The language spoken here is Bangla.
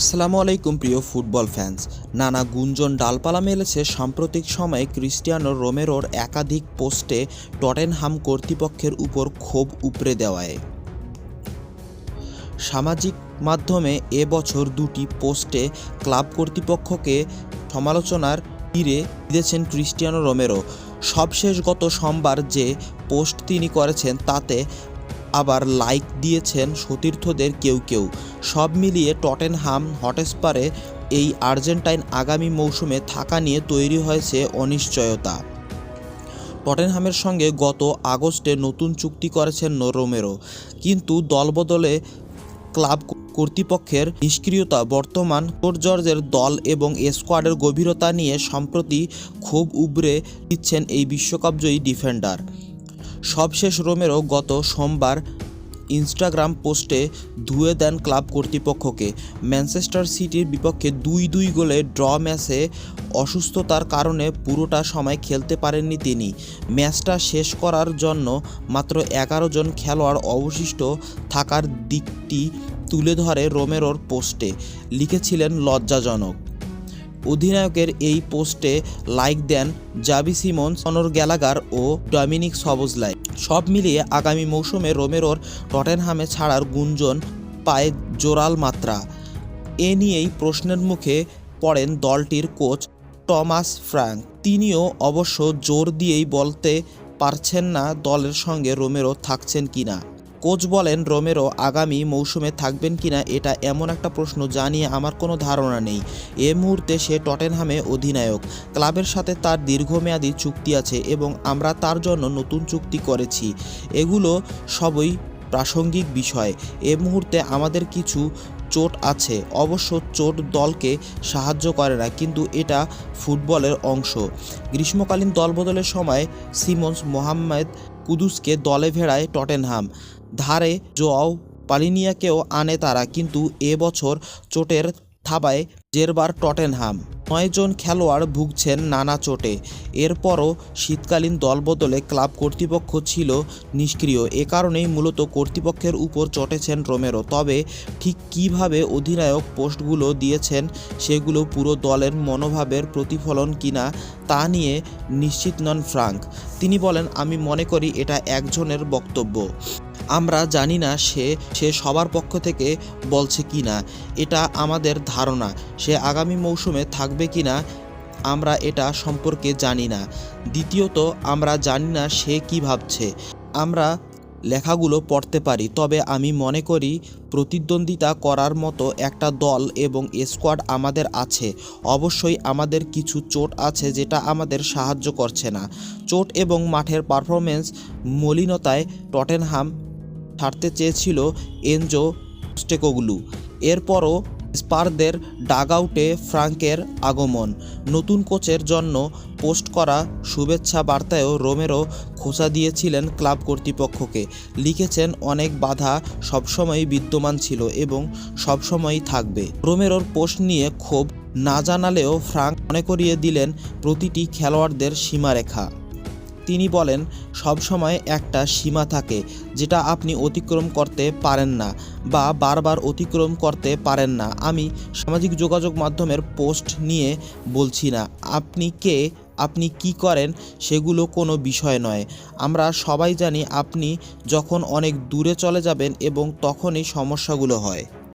আসসালামু আলাইকুম, প্রিয় ফুটবল ফ্যান্স। নানা গুঞ্জন ডালপালা মেলেছে সাম্প্রতিক সময়ে ক্রিস্টিয়ানো রোমেরোর একাধিক পোস্টে টটেনহাম কর্তৃপক্ষের উপর ক্ষোভ উপড়ে দেওয়ায়। সামাজিক মাধ্যমে এবছর দুটি পোস্টে ক্লাব কর্তৃপক্ষকে সমালোচনার তীরে দিয়েছেন ক্রিস্টিয়ানো রোমেরো। সবশেষ গত সোমবার যে পোস্ট তিনি করেছেন তাতে আবার লাইক দিয়েছেন সতীর্থদের কেউ কেউ। সব মিলিয়ে টটেনহাম হটস্পারে এই আর্জেন্টাইন আগামী মৌসুমে থাকা নিয়ে তৈরি হয়েছে অনিশ্চয়তা। টটেনহামের সঙ্গে গত আগস্টে নতুন চুক্তি করেছেন রোমেরো। কিন্তু দলবদলে ক্লাব কর্তৃপক্ষের নিষ্ক্রিয়তা বর্তমান কোর জর্জের দল এবং স্কোয়াডের গভীরতা নিয়ে সম্প্রতি ক্ষোভ উবরে দিচ্ছেন এই বিশ্বকাপজয়ী ডিফেন্ডার। সবশেষ রোমেরো গত সোমবার ইনস্টাগ্রাম পোস্টে ধুয়ে দেন ক্লাব কর্তৃপক্ষকে। ম্যানচেস্টার সিটির বিপক্ষে দুই দুই গোলে ড্র ম্যাচে অসুস্থতার কারণে পুরোটা সময় খেলতে পারেননি তিনি। ম্যাচটা শেষ করার জন্য মাত্র এগারো জন খেলোয়াড় অবশিষ্ট থাকার দিকটি তুলে ধরে রোমেরোর পোস্টে, লিখেছিলেন লজ্জাজনক। অধিনায়কের এই পোস্টে লাইক দেন জাবি সিমন্স অনর গ্যালাগার ও ডমিনিক সবজলাই। সব মিলিয়ে আগামী মৌসুমে রোমেরোর টটেনহামে ছাড়ার গুঞ্জন পায় জোরাল মাত্রা। এ নিয়েই প্রশ্নের মুখে পড়েন দলটির কোচ টমাস ফ্র্যাঙ্ক তিনিও অবশ্য জোর দিয়েই বলতে পারছেন না দলের সঙ্গে রোমেরো থাকছেন কিনা। কোচ বলেন, রোমেরো আগামী মৌসুমে থাকবেন কিনা এটা এমন একটা প্রশ্ন যা নিয়ে আমার কোনো ধারণা নেই। এ মুহূর্তে সে টটেনহামে অধিনায়ক। ক্লাবের সাথে তার দীর্ঘমেয়াদী চুক্তি আছে এবং আমরা তার জন্য নতুন চুক্তি করেছি। এগুলো সবই প্রাসঙ্গিক বিষয়। এ মুহূর্তে আমাদের কিছু চোট আছে। অবশ্য চোট দলকে সাহায্য করে না, কিন্তু এটা ফুটবলের অংশ। গ্রীষ্মকালীন দলবদলের সময় সিমন্স মোহাম্মদ কুদুসকে দলে ভেড়ায় টটেনহাম। ধারে জোয়াও পালিনিয়াকেও আনে তারা, কিন্তু এবছর চোটের থাবায় জেরবার টটেনহাম। নয়জন খেলোয়াড় ভুগছেন নানা চোটে। এরপরও শীতকালীন দলবদলে ক্লাব কর্তৃপক্ষ ছিল নিষ্ক্রিয়। এ কারণেই মূলত কর্তৃপক্ষের উপর চটেছেন রোমেরো। তবে ঠিক কীভাবে অধিনায়ক পোস্টগুলো দিয়েছেন সেগুলো পুরো দলের মনোভাবের প্রতিফলন কিনা তা নিয়ে নিশ্চিত নন ফ্রাঙ্ক। তিনি বলেন, আমি মনে করি এটা একজনের বক্তব্য। আমরা জানি না সে সে সবার পক্ষ থেকে বলছে কি না। এটা আমাদের ধারণা। সে আগামী মৌসুমে থাকবে কি না, আমরা এটা সম্পর্কে জানি না। দ্বিতীয়ত, আমরা জানি না সে কি ভাবছে। আমরা লেখাগুলো পড়তে পারি। তবে আমি মনে করি প্রতিদ্বন্দ্বিতা করার মতো একটা দল এবং স্কোয়াড আমাদের আছে। অবশ্যই আমাদের কিছু চোট আছে যেটা আমাদের সাহায্য করছে না। চোট এবং মাঠের পারফরমেন্স মলিনতায় টটেনহাম ছাড়তে চেয়েছিল এনজো স্টেকোগুলু। এরপরও স্পারদের ডাগআউটে ফ্রাঙ্কের আগমন। নতুন কোচের জন্য পোস্ট করা শুভেচ্ছা বার্তায়ও রোমেরো খোঁচা দিয়েছিলেন ক্লাব কর্তৃপক্ষকে। লিখেছেন, অনেক বাধা সবসময়ই বিদ্যমান ছিল এবং সবসময়ই থাকবে। রোমেরোর পোস্ট নিয়ে ক্ষোভ না জানালেও ফ্রাঙ্ক মনে করিয়ে দিলেন প্রতিটি খেলোয়াড়দের সীমারেখা। তিনি বলেন সবসময় একটা সীমা থাকে যেটা আপনি অতিক্রম করতে পারেন না বা বারবার অতিক্রম করতে পারেন না। আমি সামাজিক যোগাযোগ মাধ্যমের পোস্ট নিয়ে বলছি না, আপনি কে, আপনি কি করেন সেগুলো কোনো বিষয় নয়। আমরা সবাই জানি আপনি যখন অনেক দূরে চলে যাবেন এবং তখনই সমস্যাগুলো হয়।